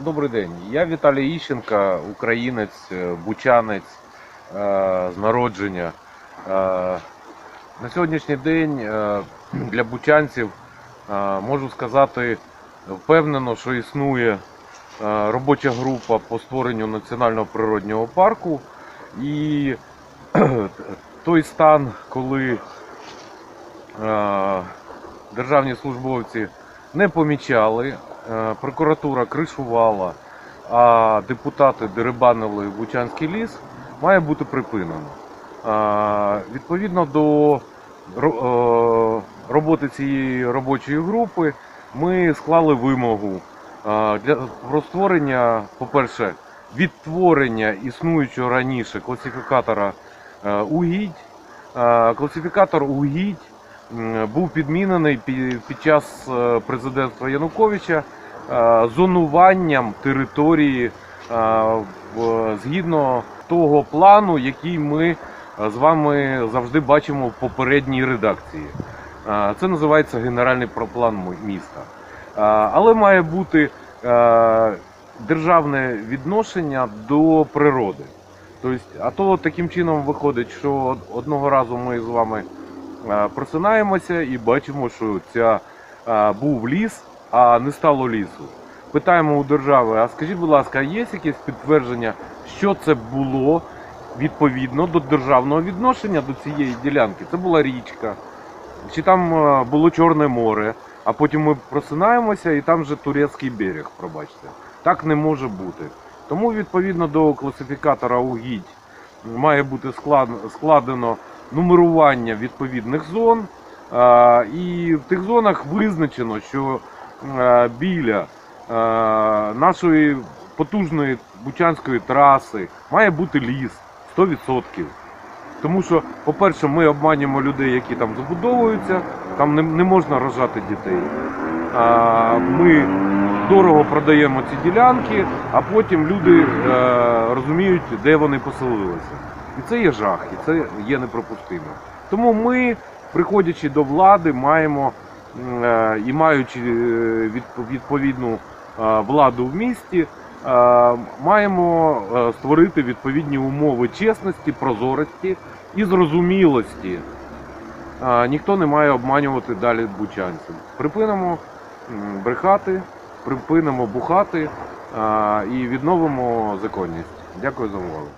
Добрий день. Я Віталій Іщенка, українець, е, бучанець е, з народження. Е, На сьогоднішній день для бучанців можу сказати впевнено, що існує робоча група по створенню національного природнього парку. І той стан, коли державні службовці не помічали, е, прокуратура кришувала, а депутати дерибанили Бучанський ліс, має бути припинено. Е, Відповідно до е, роботи цієї робочої групи ми склали вимогу для про створення, по-перше, відтворення існуючого раніше класифікатора угідь. Класифікатор угідь був підмінений під час е, президентства Януковича е, зонуванням території е, згідно того плану, який ми з вами завжди бачимо в попередній редакції. Це називається генеральний про- план міста. Але має бути державне відношення до природи. Тобто, а то таким чином виходить, що одного разу ми з вами просинаємося і бачимо, що ця е, був ліс, а не стало лісу. Питаємо у держави: а скажіть, будь ласка, є якесь підтвердження, що це було відповідно до державного відношення до цієї ділянки? Це була річка, чи там е, було Чорне море, а потім ми просинаємося і там же турецький берег, пробачте. Так не може бути. Тому відповідно до класифікатора угідь має бути складено нумерування відповідних зон. І в тих зонах визначено, що е, біля е, нашої потужної бучанської траси має бути ліс 100%. Тому що, по-перше, ми обманюємо людей, які там забудовуються, там не, не можна рожати дітей. А, ми дорого продаємо ці ділянки, а потім люди е, розуміють, де вони поселилися. І це є жах, і це є неприпустимо. Тому ми, приходячи до влади, маємо е, і маючи е, відповідну е, владу в місті, маємо створити відповідні умови чесності, прозорості і зрозумілості. Ніхто не має обманювати далі бучанців. Припинимо брехати, припинимо бухати і відновимо законність. Дякую за увагу.